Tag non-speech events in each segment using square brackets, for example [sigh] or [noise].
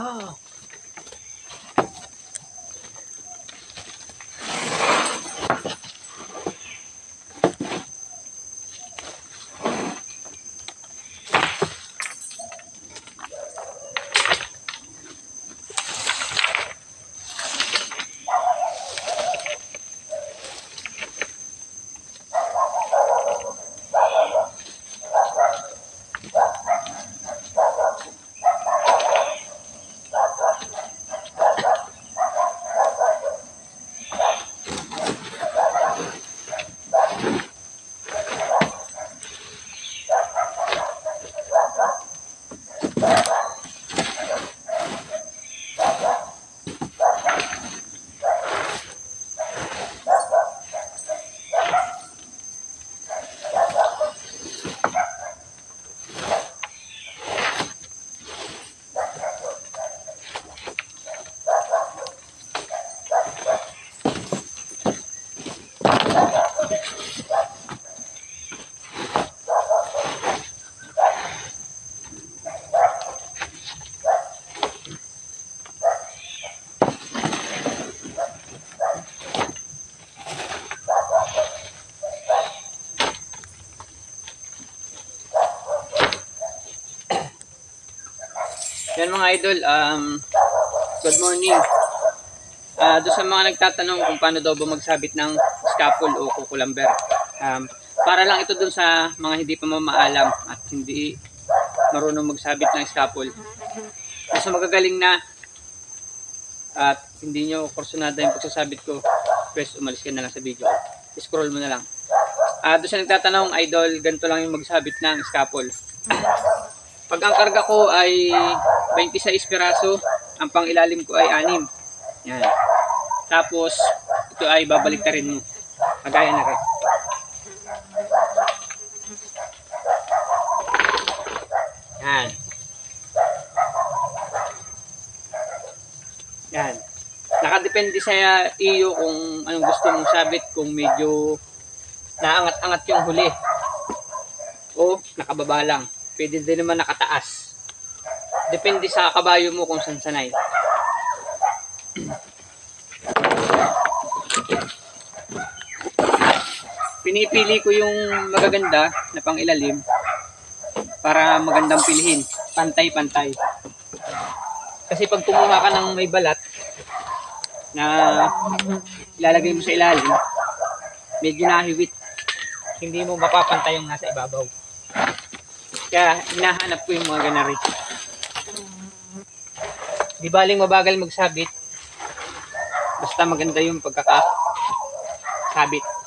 Oh. Yan mga idol, um, good morning. Ah, doon sa mga nagtatanong kung paano daw ba magsabit ng scaffold o kukulamber. Um, para lang ito doon sa mga hindi pa mamaalam at hindi marunong magsabit ng scaffold. Kasi magagaling na at hindi nyo kursunada yung pagsasabit ko, press umalis ka na lang sa video. Scroll mo na lang. Ah, doon sa nagtatanong, idol, ganito lang yung magsabit ng scaffold. Pag ang karga ko ay 26 piraso, ang pang ilalim ko ay 6. Yan. Tapos, ito ay babalik rin mo. Kagaya na rin. Yan. Yan. Nakadepende sa iyo kung anong gusto mong sabit, kung medyo naangat-angat yung huli o nakababa lang. Pwede din naman nakataas. Depende sa kabayo mo kung saan sanay. [clears throat] Pinipili ko yung magaganda na pang ilalim para magandang pilihin. Pantay-pantay. Kasi pag kumuha ka ng may balat na ilalagay mo sa ilalim, medyo nahiwit. Hindi mo mapapantay yung nasa ibabaw. Kaya hinahanap ko yung mga ganari. Di baling mabagal magsabit. Basta maganda yung pagkakasabit.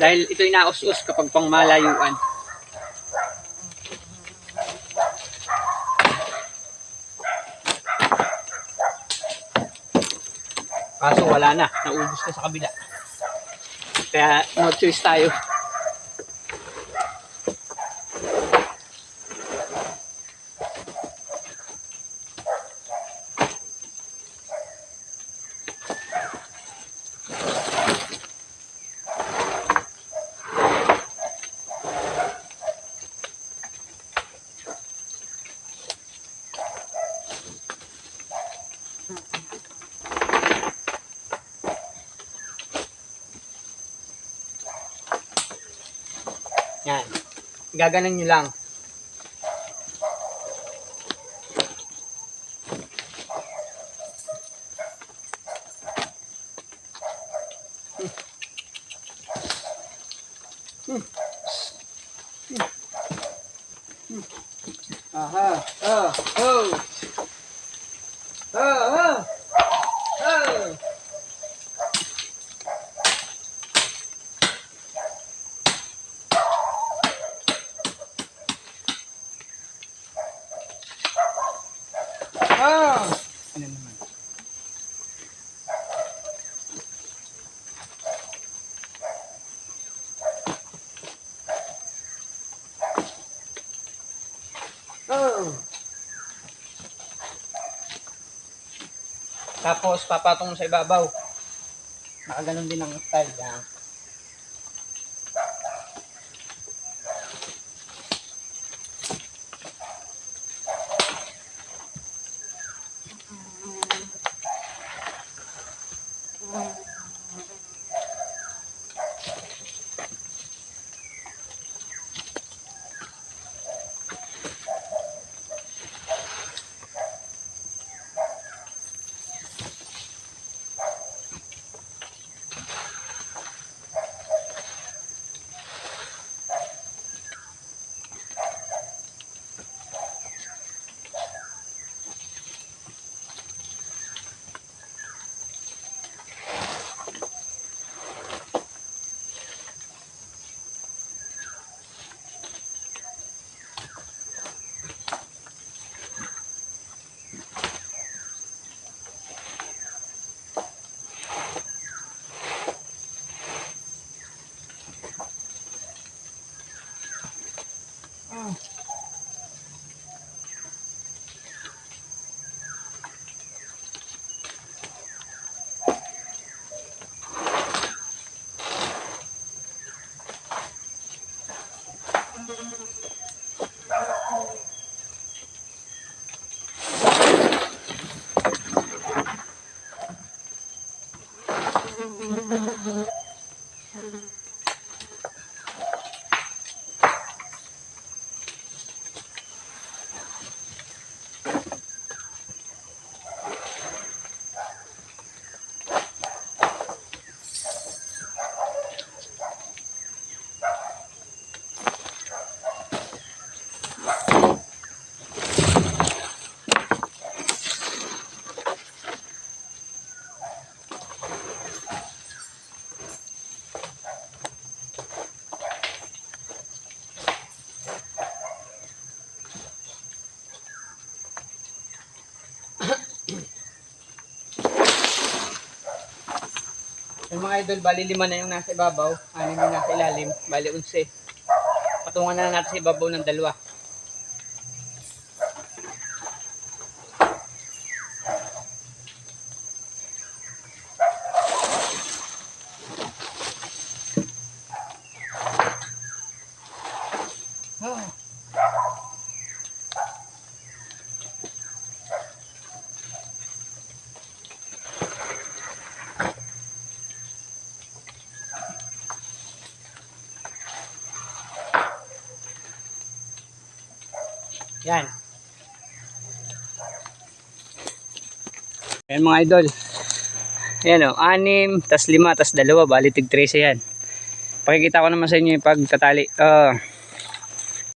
Dahil ito inaus-us kapag pang malayuan. Kaso wala na. Naubos na sa kabila. Kaya no choice tayo. Yan. Gaganan nyo lang. Aha. Oh. Oh. Oh. Oh. Ah! Ano naman? Oh! Tapos, papatong sa ibabaw. Nakaganon din ang style. Yan. Oh. Yung mga idol, bali lima na yung nasa ibabaw, anim yung nasa ilalim, bali unse. Patungan na natin sa ibabaw ng dalawa. Yan. Ayan mga idol. Ayan o, anim, tas lima, tas dalawa, bali tig 13 yan. Pakikita ko naman sa inyo yung pagtatali. Ah,